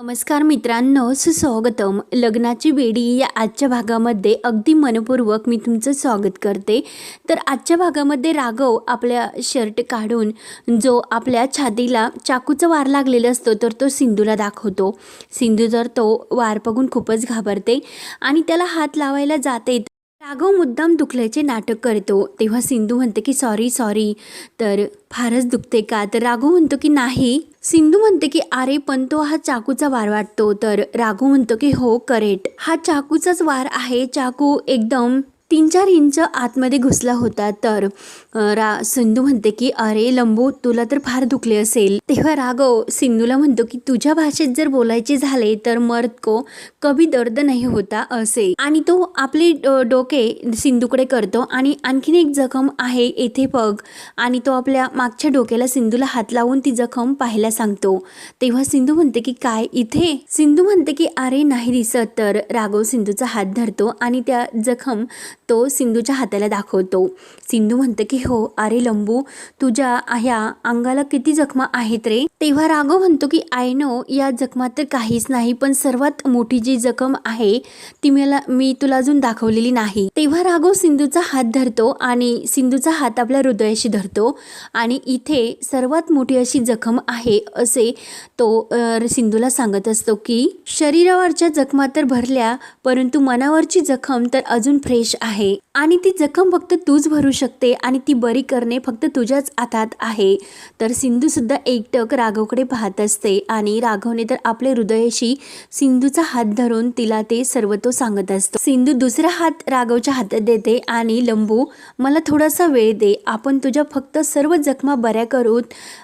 नमस्कार मित्रांनो सुस्वागतम. लग्नाची बेडी या आजच्या भागामध्ये अगदी मनपूर्वक मी तुमचं स्वागत करते. तर आजच्या भागामध्ये राघव आपल्या शर्ट काढून जो आपल्या छातीला चाकूचा वार लागलेला असतो तर तो सिंधूला दाखवतो. सिंधू जर तो वार बघून खूपच घाबरते आणि त्याला हात लावायला जाते राघव मुद्दाम दुखल्याचे नाटक करतो. तेव्हा सिंधू म्हणते की सॉरी सॉरी. तर फारच दुखते का? तर राघव म्हणतो की नाही सिंधू म्हणते की अरे पण तो हा चाकूचा वार वाटतो. तर राघू म्हणतो की हो करेट. हा चाकूचाच वार आहे. चाकू एकदम तीन चार इंच आतमध्ये घुसला होता तर रा सिंधू म्हणते की अरे लंबू तुला तर फार दुखले असेल. तेव्हा राघव सिंधूला म्हणतो की तुझ्या भाषेत जर बोलायचे झाले तर मर्द को कभी दर्द नाही होता असे. आणि तो आपले डोके सिंधूकडे करतो आणि आणखीन एक जखम आहे येथे पग आणि तो आपल्या मागच्या डोक्याला सिंधूला हात लावून ती जखम पाहायला सांगतो. तेव्हा सिंधू म्हणते की काय इथे? सिंधू म्हणते की अरे नाही दिसत. तर राघव सिंधूचा हात धरतो आणि त्या जखम तो सिंधूच्या हाताला दाखवतो. सिंधू म्हणतं की हो अरे लंबू तुझ्या ह्या अंगाला किती जखमा आहेत रे? तेव्हा राघव म्हणतो की आय नो या जखमात तर काहीच नाही पण सर्वात मोठी जी जखम आहे ती मला मी तुला अजून दाखवलेली नाही. तेव्हा राघव सिंधूचा हात धरतो आणि सिंधूचा हात आपल्या हृदयाशी धरतो आणि इथे सर्वात मोठी अशी जखम आहे असे तो सिंधूला सांगत असतो की शरीरावरच्या जखमा तर भरल्या परंतु मनावरची जखम तर अजून फ्रेश आहे. आणि ती जखम फक्त तूच भरू शकते आणि ती बरी करणे फक्त तुझ्याच हातात आहे. तर सिंधूसुद्धा एकटक राघवकडे पाहत असते आणि राघवने तर आपल्या हृदयाशी सिंधूचा हात धरून तिला ते सर्व तो सांगत असतो. सिंधू दुसरा हात राघवच्या हातात देते आणि लंबू मला थोडासा वेळ दे. आपण तुझ्या फक्त सर्व जखमा बऱ्या करूत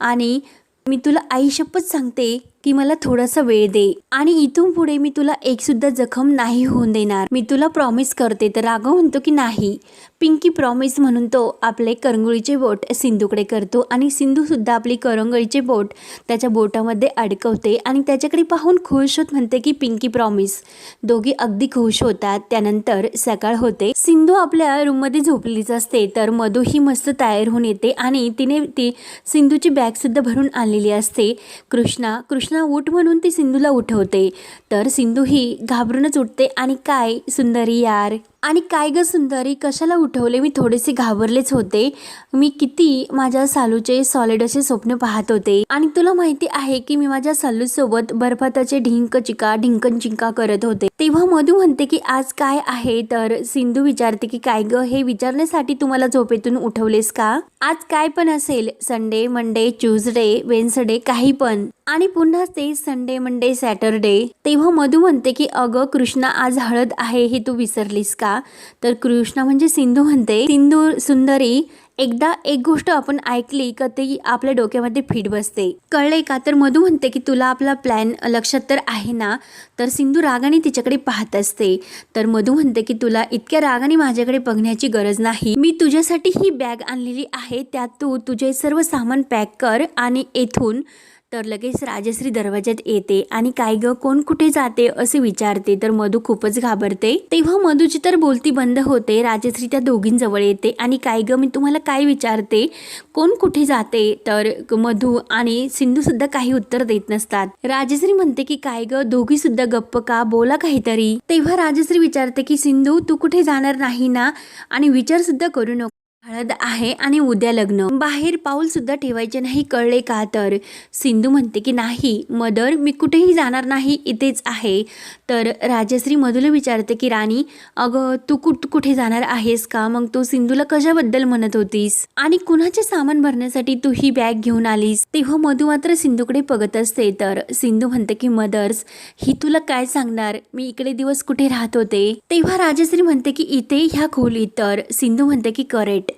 आणि मी तुला आई शपथ सांगते. की मला थोडासा वेळ दे. आणि इथून पुढे मी तुला एक सुद्धा जखम नाही होऊन देणार. मी तुला प्रॉमिस करते. तर राघव म्हणतो की नाही. पिंकी प्रॉमिस म्हणून तो आपले करंगुळीचे बोट सिंधूकडे करतो आणि सिंधू सुद्धा आपली करंगळीचे बोट त्याच्या बोटामध्ये अडकवते आणि त्याच्याकडे पाहून खुश होत म्हणते की पिंकी प्रॉमिस दोघी अगदी खुश होतात. त्यानंतर सकाळ होते. सिंधू आपल्या रूममध्ये झोपलीच असते. तर मधू ही मस्त तयार होऊन येते आणि तिने ती सिंधूची बॅग सुद्धा भरून आणलेली असते. कृष्णा कृष्णा उठ म्हणून ती सिंधूला उठवते. तर सिंधू ही घाबरूनच उठते. आणि काय सुंदरी यार. आणि काय ग सुंदरी कशाला उठवले? मी थोडेसे घाबरलेच होते. मी किती माझ्या सालूचे सॉलिड असे स्वप्न पाहत होते. आणि तुला माहिती आहे की मी माझ्या सालू सोबत बर्फाताचे ढिंक चिका ढिंकन चिंका करत होते. तेव्हा मधू म्हणते की आज काय आहे? तर सिंधू विचारते की काय ग हे विचारण्यासाठी तुम्हाला झोपेतून उठवलेस का? आज काय पण असेल. संडे मंडे ट्यूजडे वेन्सडे काही पण. आणि पुन्हा ते संडे मंडे सॅटरडे. तेव्हा मधू म्हणते की अगं कृष्णा आज हळद आहे हे तू विसरलीस का? तर कृष्णा म्हणजे सिंधू म्हणते. सिंधू सुंदरी एकदा एक गोष्ट आपण ऐकली का ती आपल्या डोक्यामध्ये फिट बसते. कळले का? तर मधू म्हणते की तुला आपला प्लॅन लक्षात तर आहे ना? तर सिंधू रागाने तिच्याकडे पाहत असते. तर मधू म्हणते की तुला इतक्या रागाने माझ्याकडे बघण्याची गरज नाही. मी तुझ्यासाठी ही बॅग आणलेली आहे. त्यात तू तुझे सर्व सामान पॅक कर आणि येथून तर लगेच राजश्री दरवाज्यात येते आणि काय ग कोण कुठे जाते असे विचारते. तर मधू खूपच घाबरते. तेव्हा मधूची तर बोलती बंद होते. राजश्री त्या दोघींजवळ येते आणि काय ग मी तुम्हाला काय विचारते? कोण कुठे जाते? तर मधू आणि सिंधू सुद्धा काही उत्तर देत नसतात. राजश्री म्हणते की काय ग दोघी सुद्धा गप्प का? बोला काहीतरी. तेव्हा राजश्री विचारते की सिंधू तू कुठे जाणार नाही ना? आणि विचार सुद्धा करू नको. हळद आहे आणि उद्या लग्न. बाहेर पाऊल सुद्धा ठेवायचे नाही कळले का तर? सिंधू म्हणते की नाही मदर मी कुठेही जाणार नाही इथेच आहे. तर राजश्री मधूला विचारते की राणी अगं तू कुठ कुठे जाणार आहेस का? मग तू सिंधूला कशाबद्दल म्हणत होतीस? आणि कुणाचे सामान भरण्यासाठी तू ही बॅग घेऊन आलीस? तेव्हा मधू मात्र सिंधूकडे बघत असते. तर सिंधू म्हणते की मदर्स ही तुला काय सांगणार? मी इकडे दिवस कुठे राहत होते? तेव्हा राजश्री म्हणते की इथे ह्या खोलीत. तर सिंधू म्हणते की करेट.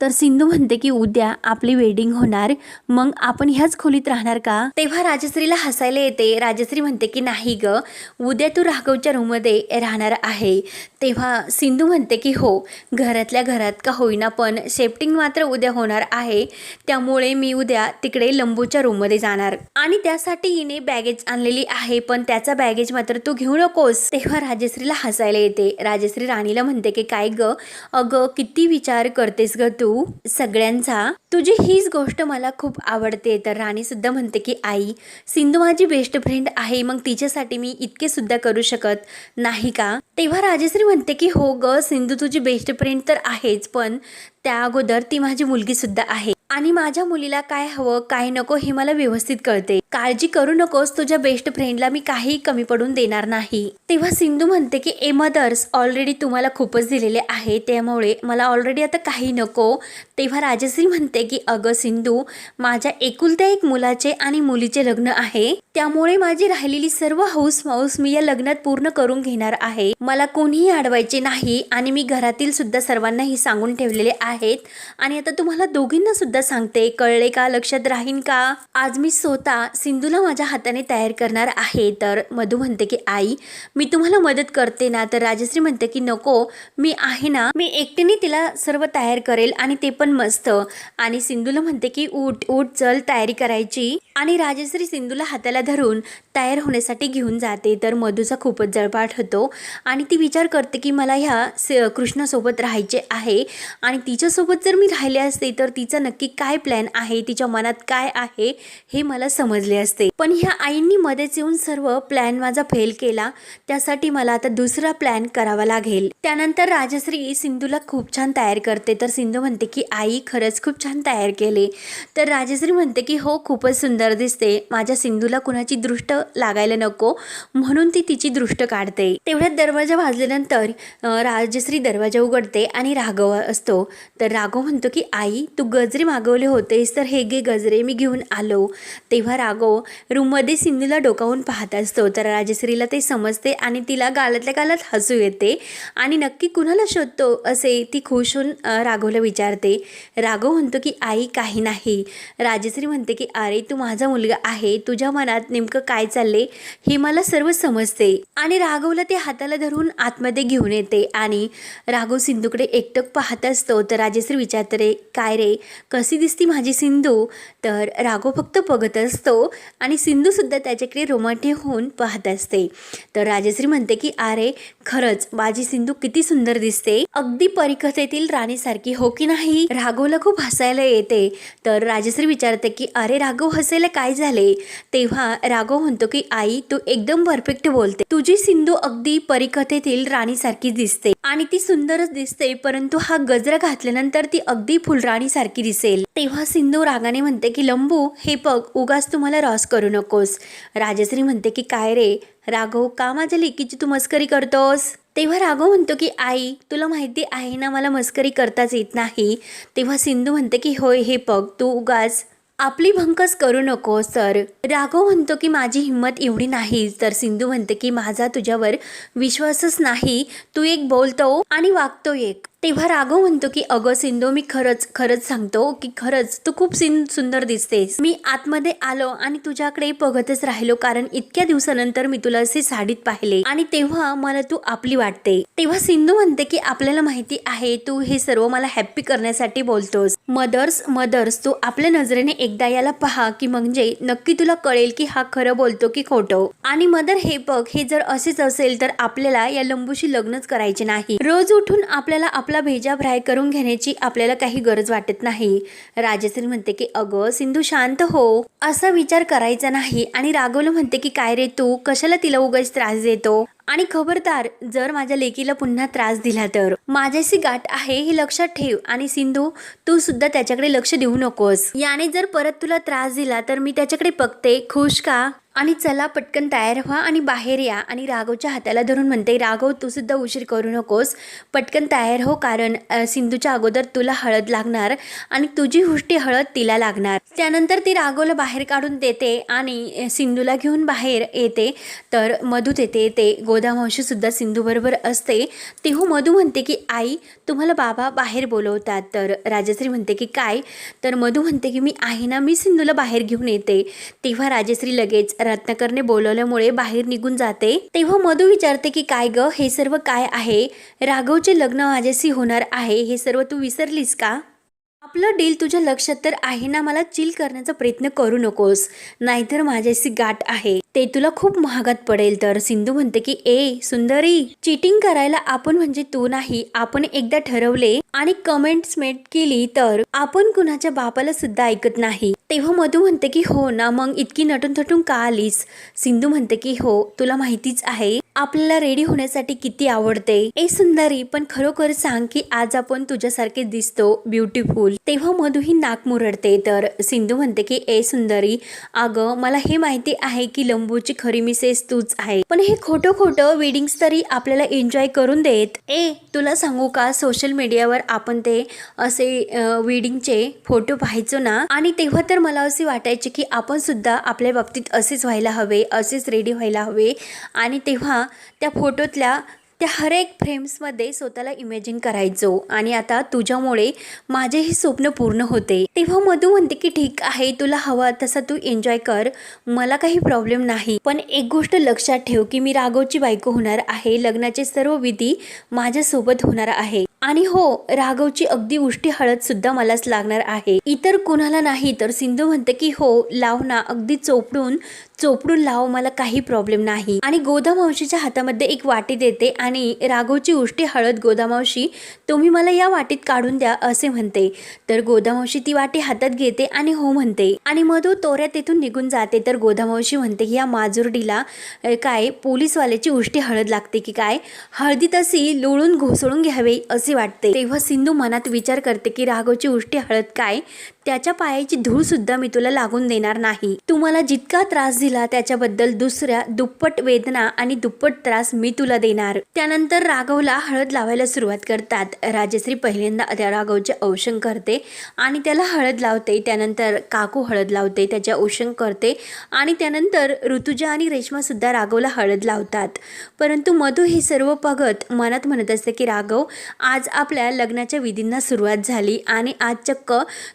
तर सिंधू म्हणते की उद्या आपली वेडिंग होणार. मग आपण ह्याच खोलीत राहणार का? तेव्हा राजश्रीला हसायला येते. राजश्री म्हणते की नाही ग. उद्या तू राघवच्या रूममध्ये राहणार आहे. तेव्हा सिंधू म्हणते की हो. घरातल्या घरात का होईना पण शेफ्टिंग मात्र उद्या होणार आहे. त्यामुळे मी उद्या तिकडे लंबूच्या रूममध्ये जाणार. आणि त्यासाठी हिने बॅगेज आणलेली आहे पण त्याचा बॅगेज मात्र तू घेऊ नकोस. तेव्हा राजश्रीला हसायला येते. राजश्री राणीला म्हणते की काय ग? अगं किती विचार करतेस ग तू. सगळ्यांचा. तुझी हीच गोष्ट मला खूप आवडते. तर राणी सुद्धा म्हणते की आई सिंधू माझी बेस्ट फ्रेंड आहे. मग तिच्यासाठी मी इतके सुद्धा करू शकत नाही का? तेव्हा राजश्री म्हणते की हो ग सिंधू तुझी बेस्ट फ्रेंड तर आहेच. पण त्या अगोदर ती माझी मुलगी सुद्धा आहे. आणि माझ्या मुलीला काय हवं काय नको हे मला व्यवस्थित कळते. काळजी करू नकोस तुझ्या बेस्ट फ्रेंडला मी काही कमी पडून देणार नाही. तेव्हा सिंधू म्हणते की ए मदर्स ऑलरेडी तुम्हाला खूपच दिलेले आहे त्यामुळे मला ऑलरेडी आता काही नको. तेव्हा राजश्री म्हणते की अगं सिंधू माझ्या एकुलत्या एक मुलाचे आणि मुलीचे लग्न आहे. त्यामुळे माझी राहिलेली सर्व हौस माऊस मी या लग्नात पूर्ण करून घेणार आहे. मला कोणीही अडवायचे नाही आणि मी घरातील सुद्धा सर्वांनाही सांगून ठेवलेले आहेत. आणि आता तुम्हाला दोघींना सुद्धा सांगते. कळले का? लक्षात राहीन का? आज मी स्वतः सिंधूला माझ्या हाताने तयार करणार आहे. तर मधू म्हणते की आई मी तुम्हाला मदत करते ना. तर राजश्री म्हणते की नको मी आहे ना मी एकटीने तिला सर्व तयार करेल आणि ते पण मस्त. आणि सिंधूला म्हणते की उठ उठ चल तयारी करायची. आणि राजश्री सिंधूला हाताला धरून तयार होण्यासाठी घेऊन जाते. तर मधूचा खूपच जळपाट होतो आणि ती विचार करते की मला ह्या स- कृष्णासोबत राहायचे आहे. आणि तिच्यासोबत जर मी राहिले असते तर तिचा नक्की काय प्लॅन आहे? तिच्या मनात काय आहे? हे मला समजले असते. पण ह्या आईंनी मध्येच येऊन सर्व प्लॅन माझा फेल केला. त्यासाठी मला आता दुसरा प्लॅन करावा लागेल. त्यानंतर राजश्री सिंधूला खूप छान तयार करते. तर सिंधू म्हणते की आई खरंच खूप छान तयार केले. तर राजश्री म्हणते की हो खूपच सुंदर दिसते. माझ्या सिंधूला कुणाची दृष्ट लागायला नको म्हणून ती तिची दृष्ट काढते. तेवढ्यात दरवाजा वाजल्यानंतर राजश्री दरवाजा उघडते आणि राघव असतो. तर राघव म्हणतो की आई तू गजरे मागवले होतेस तर हे गे गजरे मी घेऊन आलो. तेव्हा राघव रूममध्ये सिंधूला डोकावून पाहत असतो. तर राजश्रीला ते समजते आणि तिला गालातल्या गालात हसू येते आणि नक्की कुणाला शोधतो असे ती खुश होऊन राघवला विचारते. राघव म्हणतो की आई काही नाही. राजश्री म्हणते की अरे तू माझा माझा मुलगा आहे तुझ्या मनात नेमकं काय चालले हे मला सर्व समजते. आणि राघवला ते हाताला धरून आतमध्ये घेऊन येते आणि राघव सिंधूकडे एकटक पाहत असतो. तर राजेश्री विचारते रे काय रे कशी दिसती माझी सिंधू? तर राघव फक्त बघत असतो आणि सिंधू सुद्धा त्याच्याकडे रोमांटिक होऊन पाहत असते. तर राजेश्री म्हणते की अरे खरंच माझी सिंधू किती सुंदर दिसते. अगदी परिकथेतील राणीसारखी हो की नाही? राघवला खूप हसायला येते. तर राजेश्री विचारते की अरे राघव हसे हसायला काय झाले? तेव्हा राघव म्हणतो की आई तू एकदम परफेक्ट बोलते. तुझी सिंधू अगदी परिकथेतील राणीसारखी दिसते. आणि ती सुंदरच दिसते परंतु हा गजरा घातल्यानंतर ती अगदी फुलराणी सारखी दिसेल. तेव्हा सिंधू रागाने म्हणते की लंबू हे बघ उगाच तू मला रॉस करू नकोस. राजश्री म्हणते की काय रे? राघव का माझ्या लेकीची तू मस्करी करतोस? तेव्हा राघव म्हणतो की आई तुला माहिती आहे ना मला मस्करी करताच येत नाही. तेव्हा सिंधू म्हणते की होय हे पग तू उगाच आपली भंकस करू नको सर. राघव म्हणतो की माझी हिंमत एवढी नाही तर सिंधू म्हणते की माझा तुझ्यावर विश्वासच नाही. तू एक बोलतो आणि वागतो एक. तेव्हा राघव म्हणतो की अगं सिंधू मी खरंच खरंच सांगतो की खरंच तू खूप सिन सुंदर दिसतेस. मी आतमध्ये आलो आणि तुझ्याकडे बघतच राहिलो कारण इतक्या दिवसानंतर मी तुला असे साडीत पाहिले आणि तेव्हा मला तू आपली वाटते. तेव्हा सिंधू म्हणते की आपल्याला माहिती आहे तू हे सर्व मला हॅप्पी करण्यासाठी बोलतोस. मदर्स मदर्स तू आपल्या नजरेने एकदा याला पहा की म्हणजे नक्की तुला कळेल की हा खरं बोलतो की खोटं. आणि मदर हे बघ हे जर असेच असेल तर आपल्याला या लंबूशी लग्नच करायचे नाही. रोज उठून आपल्याला आपला भेजा फ्राय करून घेण्याची आपल्याला काही गरज वाटत नाही. राजश्री म्हणते की अगं सिंधू शांत हो. असा विचार करायचा नाही आणि राघवलं म्हणते की काय रे तू? कशाला तिला उगाच त्रास देतो? आणि खबरदार जर माझ्या लेकीला पुन्हा त्रास दिला तर? माझ्याशी गाठ आहे हे लक्षात ठेव आणि सिंधू तू सुद्धा त्याच्याकडे लक्ष देऊ नकोस. याने जर परत तुला त्रास दिला तर मी त्याच्याकडे बघते. खुश का? आणि चला पटकन तयार व्हा आणि बाहेर या. आणि राघवच्या हाताला धरून म्हणते राघव तू सुद्धा उशीर करू नकोस. पटकन तयार हो कारण सिंधूच्या अगोदर तुला हळद लागणार आणि तुझी हुष्टी हळद तिला लागणार. त्यानंतर ती राघवला बाहेर काढून देते आणि सिंधूला घेऊन बाहेर येते. तर मधू तेथे येते गोदामावशी सुद्धा सिंधूबरोबर असते. तेव्हा मधू म्हणते की आई तुम्हाला बाबा बाहेर बोलवतात तर राजश्री म्हणते की काय? तर मधू म्हणते की मी आहे ना मी सिंधूला बाहेर घेऊन येते. तेव्हा राजश्री लगेच रत्नाकरने बोलवल्यामुळे बाहेर निघून जाते. तेव्हा मधू विचारते की काय ग हे सर्व काय आहे? राघवचे लग्न माझ्याशी होणार आहे हे सर्व तू विसरलीस का? आपलं डील तुझ्या लक्षात तर आहे ना? मला चिल करण्याचा प्रयत्न करू नकोस. नाहीतर माझ्याशी गाठ आहे. ते तुला खूप महागात पडेल तर. सिंधू म्हणते की ए सुंदरी चिटिंग करायला आपण म्हणजे तू नाही. आपण एकदा ठरवले आणि कमेंट्स मेट केली तर आपण कुणाच्या बापाला सुद्धा ऐकत नाही. तेव्हा मधू म्हणते की हो ना मग इतकी नटून थटून का आलीस? सिंधू म्हणते की हो तुला माहितीच आहे. आपल्याला रेडी होण्यासाठी किती आवडते. ए सुंदरी पण खरोखर सांग की आज आपण तुझ्यासारखे दिसतो. ब्युटिफुल तेव्हा मधूही नाक मुरडते. तर सिंधू म्हणते की ए सुंदरी अगं मला हे माहिती आहे की लंबूची खरी मिसेस तूच आहे. पण हे खोटं खोटं वेडिंग्स तरी आपल्याला एन्जॉय करून देत. ए तुला सांगू का सोशल मीडियावर आपण ते असे वेडिंगचे फोटो पाहायचो ना? आणि तेव्हा तर मला असे वाटायचे की आपण सुद्धा आपल्या बाबतीत असेच व्हायला हवे असेच रेडी व्हायला हवे. आणि तेव्हा त्या फोटोतल्या त्या हर एक फ्रेम्समध्ये स्वतःला इमॅजिन करायचो. आणि आता तुझ्यामुळे माझे हे स्वप्न पूर्ण होते. तेव्हा मधू म्हणते की ठीक आहे तुला हवा तसा तू एन्जॉय कर. मला काही प्रॉब्लेम नाही. पण एक गोष्ट लक्षात ठेव की मी राघवची बायको होणार आहे. लग्नाचे सर्व विधी माझ्यासोबत होणार आहे. आणि हो राघवची अगदी उष्टी हळद सुद्धा मलाच लागणार आहे. इतर कुणाला नाही तर सिंधू म्हणते की हो लाव ना. अगदी चोपडून चोपडून लाव मला काही प्रॉब्लेम नाही. आणि गोदामावशीच्या हातामध्ये एक वाटी देते आणि राघवची उष्टी हळद गोदामावशी तुम्ही मला या वाटीत काढून द्या असे म्हणते. तर गोदामावशी ती वाटी हातात घेते आणि हो म्हणते. आणि मधू तोऱ्यात तेथून निघून जाते. तर गोदामावशी म्हणते की या माजुर्डीला काय पोलीसवाल्याची उष्टी हळद लागते की काय? हळदी तशी लोळून घोसळून घ्यावे असे वाटते. तेव्हा सिंधू मनात विचार करते की राघवची उष्टी हळद काय? त्याच्या पायाची धूळ सुद्धा मी तुला लागून देणार नाही. तू मला जितका त्रास दिला त्याच्याबद्दल दुसऱ्या दुप्पट वेदना आणि दुप्पट त्रास मी तुला देणार. त्यानंतर राघवला हळद लावायला सुरुवात करतात. राजश्री पहिल्यांदा त्या राघवचे औषण करते आणि त्याला हळद लावते. त्यानंतर काकू हळद लावते त्याचे औषण करते आणि त्यानंतर ऋतुजा आणि रेश्मा सुद्धा राघवला हळद लावतात. परंतु मधू हे सर्व बघत मनात म्हणत असते की राघव आज आपल्या लग्नाच्या विधींना सुरुवात झाली आणि आज चक्क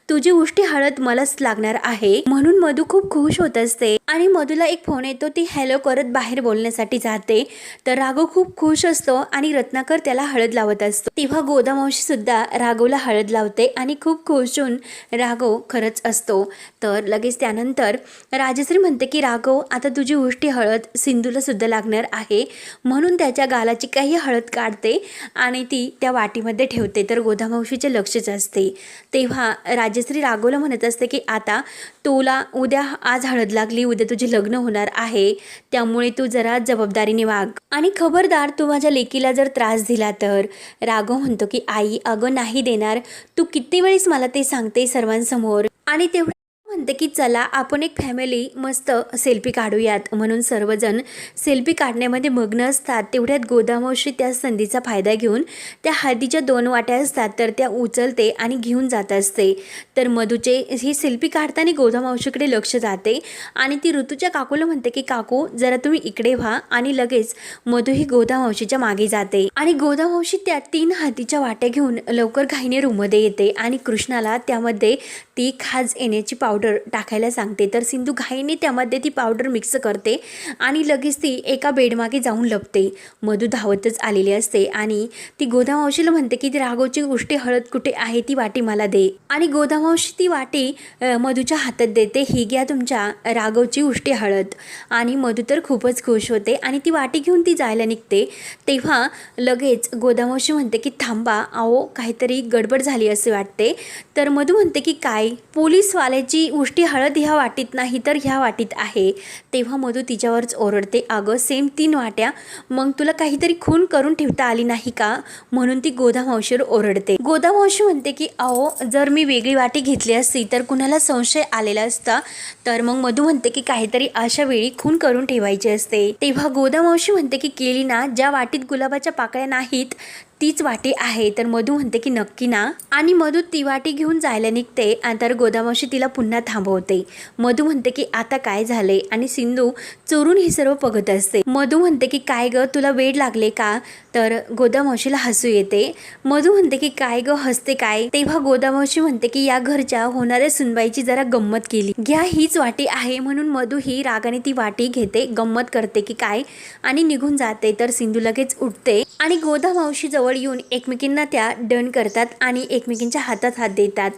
तुझी उष्टी हळद मलाच लागणार आहे. म्हणून मधू खूप खुश होत असते. आणि मधूला एक फोन येतो ती हॅलो करत बाहेर बोलण्यासाठी जाते. तर राघव खूप खुश असतो आणि रत्नाकर त्याला हळद लावत असतो. तेव्हा गोदामावशी सुद्धा राघवला हळद लावते आणि खूप खुश होऊन राघव खरंच असतो. तर लगेच त्यानंतर राजश्री म्हणते की राघव आता तुझी उष्टी हळद सिंधूला सुद्धा लागणार आहे. म्हणून त्याच्या गालाची काही हळद काढते आणि ती त्या वाटीमध्ये ठेवते. तर गोदामावशीचे लक्षच असते. तेव्हा राजश्री राघवला म्हणत असते की आता तुला उद्या आज हळद लागली उद्या तुझे लग्न होणार आहे त्यामुळे तू जरा जबाबदारीने वाग. आणि खबरदार तू माझ्या लेकीला जर त्रास दिला तर? राघव म्हणतो की आई अगं नाही देणार. तू किती वेळेस मला ते सांगते सर्वांसमोर? आणि तेवढं म्हणते की चला आपण एक फॅमिली मस्त सेल्फी काढूयात म्हणून सर्वजण सेल्फी काढण्यामध्ये मग्न असतात. तेवढ्यात गोदामावशी त्या संधीचा फायदा घेऊन त्या हळदीच्या दोन वाट्या असतात तर त्या उचलते आणि घेऊन जात असते. तर मधूचे ही सेल्फी काढताना गोदामावशीकडे लक्ष जाते आणि ती ऋतूच्या काकूला म्हणते की काकू जरा तुम्ही इकडे व्हा आणि लगेच मधू ही गोदामावशीच्या मागे जाते. आणि गोदामावशी त्या तीन हातीच्या वाट्या घेऊन लवकर घाईने रूममध्ये येते आणि कृष्णाला त्यामध्ये ती खाज येण्याची पावडर पावडर टाकायला सांगते. तर सिंधू घाईने त्यामध्ये ती पावडर मिक्स करते आणि लगेच ती एका बेडमागे जाऊन लपते. मधू धावतच आलेली असते आणि ती गोदामावशीला म्हणते की ती राघवची गोष्टी हळद कुठे आहे ती वाटी मला दे. आणि गोदामावशी ती वाटी मधूच्या हातात देते. ही घ्या तुमच्या राघवची उष्टी हळद. आणि मधू तर खूपच खुश होते आणि ती वाटी घेऊन ती जायला निघते. तेव्हा लगेच गोदामावशी म्हणते की थांबा अहो काहीतरी गडबड झाली असे वाटते. तर मधू म्हणते की काय? पोलीसवाल्याची उष्टी हळद ह्या वाटीत नाही तर ह्या वाटीत आहे. तेव्हा मधू तिच्यावरच ओरडते अगं सेम तीन वाट्या. मग तुला काहीतरी खून करून ठेवता आली नाही का? म्हणून ती गोदामावशीवर ओरडते. गोदामावशी म्हणते की अहो जर मी वेगळी वाटी घेतली असती तर कुणाला संशय आलेला असता. तर मग मधू म्हणते की काहीतरी अशा वेळी खून करून ठेवायची असते. तेव्हा गोदामावशी म्हणते की केली ना ज्या वाटीत गुलाबाच्या पाकळ्या नाहीत तीच वाटी आहे. तर मधू म्हणते की नक्की ना. आणि मधू ती वाटी घेऊन जायला निघते आणि तर गोदामावशी तिला पुन्हा थांबवते. मधू म्हणते की आता काय झाले आणि सिंधू चोरून हे सर्व बघत असते. मधू म्हणते की काय ग तुला वेळ लागले का? तर गोदामावशीला हसू येते. मधू म्हणते की काय ग हसते काय? तेव्हा गोदामावशी म्हणते की या घरच्या होणाऱ्या सुनबाईची जरा गंमत केली. घ्या हीच वाटी आहे म्हणून मधू ही रागाने ती वाटी घेते गंमत करते की काय? आणि निघून जाते तर सिंधू लगेच उठते आणि गोदामावशी जवळ येऊन एकमेकींना त्या डन करतात आणि एकमेकींच्या हातात हात देतात.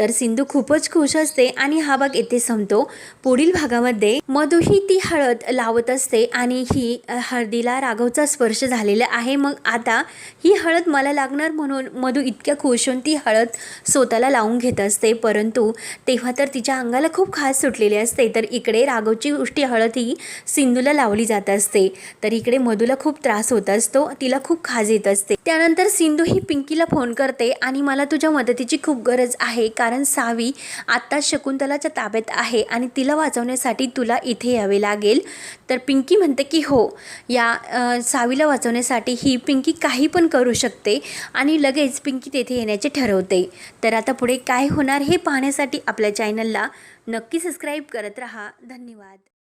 तर सिंधू खूपच खुश असते आणि हा भाग येथे संपतो. पुढील भागामध्ये मधू ही ती हळद लावत असते आणि ही हळदीला राघवचा स्पर्श झालेला आहे. मग आता ही हळद मला लागणार म्हणून मधू इतक्या खुश होऊन ती हळद स्वतःला लावून घेत असते. परंतु तेव्हा तर तिच्या अंगाला खूप खास सुटलेली असते. तर इकडे राघवची उष्टी हळद ही सिंधूला लावली जात असते. तर इकडे मधूला खूप त्रास होत असतो. तिला खूप खाज येत असते. त्यानंतर सिंधू ही पिंकीला फोन करते आणि मला तुझ्या मदतीची खूप गरज आहे. कारण सावी आत्ता शकुंतलाच्या ताब्यात आहे आणि तिला वाचवण्यासाठी तुला इथे यावे लागेल. तर पिंकी म्हणते की हो. या सावीला वाचवण्यासाठी ही पिंकी काही पण करू शकते आणि लगेच पिंकी तेथे येण्याचे ठरवते. तर आता पुढे काय होणार हे पाहण्यासाठी आपल्या चॅनलला नक्की सबस्क्राईब करत रहा. धन्यवाद.